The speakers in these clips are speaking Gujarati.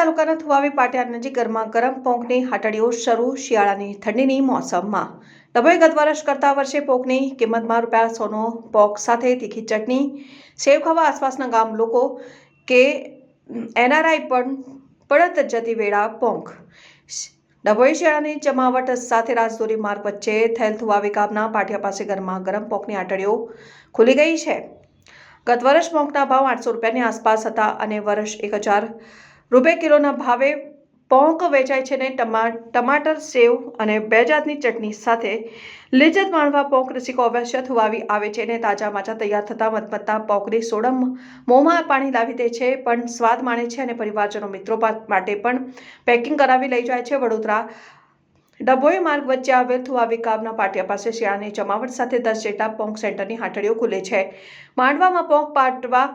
તાલુકાના થુવાવી પાટિયા નજીક ગરમા ગરમ પોંકની હાટડીઓ શરૂ, શિયાળાની ઠંડીની મોસમમાં. ડભોઈ ગત વર્ષ કરતા વર્ષે પોકની કિંમતમાં રૂપિયા સોનો પોક સાથે તીખી ચટણી, સેવ ખાવા આસપાસના ગામ લોકો કે એનઆરઆઈ પણ પડત જતી વેળા પોંક. ડભોઈ શિયાળાની જમાવટ સાથે રાજદોરી માર્ગ વચ્ચે થયેલ થુવાવી ગામના પાટિયા પાસે ગરમા ગરમ પોંકની આટડીઓ ખુલી ગઈ છે. ગત વર્ષ પોંકના ભાવ આઠસો રૂપિયાની આસપાસ હતા અને વર્ષ એક હજાર રૂપિયા કિલોના ભાવે પોંક વેચાય છે ને ટમા, ટમાટર સેવ અને બે જાતની ચટણી સાથે લિજ્જત માણવા પોંક રસિકો અવશ્ય થુવાવી આવે છે ને તાજા માચા તૈયાર થતાં મતમતતા પોંકની સોડમ મોંમાં પાણી લાવી દે છે, પણ સ્વાદ માણે છે અને પરિવારજનો મિત્રો માટે પણ પેકિંગ કરાવી લઈ જાય છે. વડોદરા ડભોઈ માર્ગ વચ્ચે આવેલ થુવાવી ગામના પાટિયા પાસે શિયાળાની જમાવટ સાથે દસ જેટલા પોંક સેન્ટરની હાટડીઓ ખુલે છે. માંડવામાં પોંક પાટવા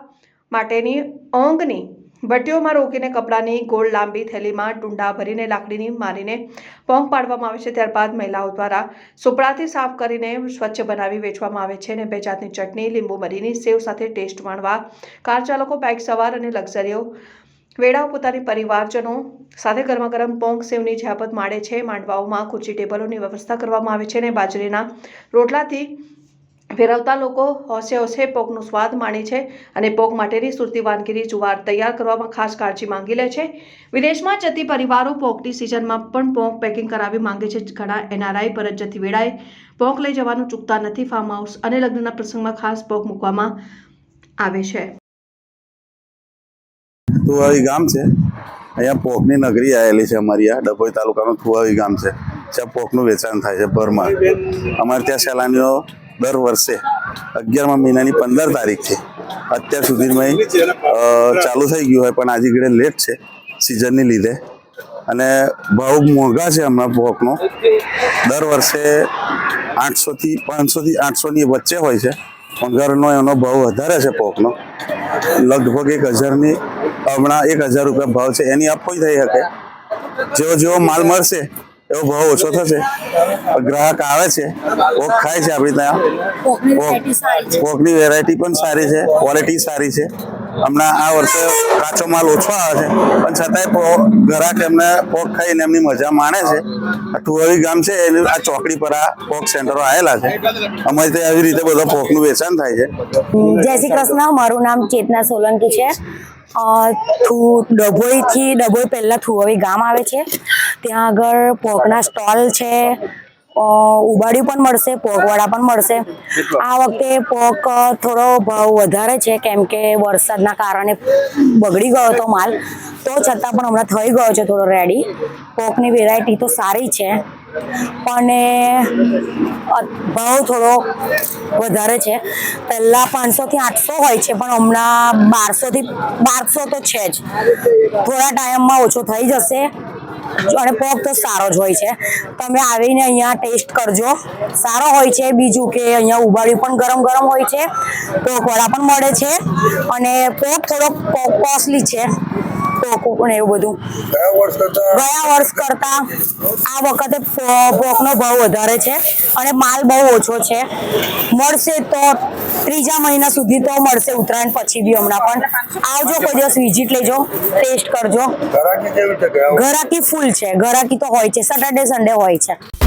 માટેની ઓંગની ભટ્ટીઓમાં રોકીને કપડાની ગોળ લાંબી થેલીમાં ટુંડા ભરીને લાકડીની મારીને પોંક પાડવામાં આવે છે. ત્યારબાદ મહિલાઓ દ્વારા સુપડાથી સાફ કરીને સ્વચ્છ બનાવી વેચવામાં આવે છે અને બે જાતની ચટણી, લીંબુ મરીની સેવ સાથે ટેસ્ટ માણવા, કાર ચાલકો, બાઇક સવાર અને લક્ઝરીઓ વેળાઓ પોતાની પરિવારજનો સાથે ગરમા ગરમ પોંક સેવની જયાપત માડે છે. માંડવાઓમાં ખુરશી ટેબલોની વ્યવસ્થા કરવામાં આવે છે અને બાજરીના રોટલાથી ફેરવતા લોકો હોશે હોશે પોકનો સ્વાદ માણે છે અને પોક માટેની સુરતી વાનગીની જુવાર તૈયાર કરવામાં ખાસ કાળજી માંગી લે છે. વિદેશમાં જતી પરિવારો પોકની સિઝનમાં પણ પોંક પેકિંગ કરાવી માંગે છે. ઘણા એનઆરઆઈ પરત જતી વેળાએ પોંક લઈ જવાનું ચૂકતા નથી. ફાર્મ હાઉસ અને લગ્નના પ્રસંગમાં ખાસ પોક મૂકવામાં આવે છે. થુવાવી ગામ છે. અહીંયા પોકની નગરી આવેલી છે અમારી આ ડભોઈ તાલુકાનું થુવાવી ગામ છે. જ્યાં પોકનું વેચાણ થાય છે ભરમાં. અમારે ત્યાં સહેલાણીઓ દર વર્ષે અગિયારમા મહિનાની પંદર તારીખથી અત્યાર સુધીમાં ચાલુ થઈ ગયું હોય, પણ આજે ઘડે લેટ છે સિઝનની લીધે. અને ભાવ મોંઘા છે હમણાં પોકનો દર વર્ષે આઠસોથી, પાંચસોથી આઠસોની વચ્ચે હોય છે. પણ ઘરનો એનો ભાવ વધારે છે પોકનો લગભગ એક હજારની, હમણાં એક હજાર રૂપિયા ભાવ છે. એની આપો થઈ શકે. જેવો જેવો માલ મળશે એવો ભાવ ઓછો થશે. ગ્રાહક આવે છે પોક ખાય છે આપણી ત્યાં. પોકની વેરાયટી પણ સારી છે ક્વોલિટી સારી છે. હમણાં આ વર્ષે કાચો માલ ઓછો આવે છે પણ છતાંય ગ્રાહક એમને પોક ખાઈને એમની મજા માણે છે. આ ટુવાવી ગામ છે એની આ ચોકડી પર આ પોક સેન્ટરો આવેલા છે. અમારે ત્યાં આવી રીતે બધા પોકનું વેચાણ થાય છે. જય શ્રી કૃષ્ણ મારું નામ ચેતના સોલંકી છે. ડભોઈથી ડભોઈ પહેલાં થુવાવી ગામ આવે છે. ત્યાં આગળ પોકના સ્ટોલ છે. ઉબાડ્યું પણ મળશે, પોકવાળા પણ મળશે. આ વખતે પોક થોડો ભાવ વધારે છે, કેમ કે વરસાદના કારણે બગડી ગયો હતો માલ. તો છતાં પણ હમણાં થઈ ગયો છે થોડો રેડી પોકની વેરાયટી તો સારી છે. પણ ભાવ થોડો વધારે છે. પહેલાં પાંચસોથી આઠસો હોય છે, પણ હમણાં બારસોથી, બારસો તો છે જ. થોડા ટાઈમમાં ઓછો થઈ જશે. અને પોક તો સારો જ હોય છે. તમે આવીને અહીંયા ટેસ્ટ કરજો. સારો હોય છે બીજું કે અહીંયા ઉબાળ્યું પણ ગરમ ગરમ હોય છે. પોકવાળા પણ મળે છે. અને પોક થોડોક કોસ્ટલી છે. પોક પણ એવું બધું. ગયા વર્ષ કરતા? આ વખતે પોકનો ભાવ વધારે છે અને માલ બહુ ઓછો છે. મળશે તો ત્રીજા મહિના સુધી તો મળશે ઉત્તરાયણ પછી બી હમણાં પણ. આવજો કોઈ દિવસ વિઝિટ લેજો ટેસ્ટ કરજો. ઘરાકી ફૂલ છે ઘરાકી તો હોય છે. સેટરડે સન્ડે હોય છે.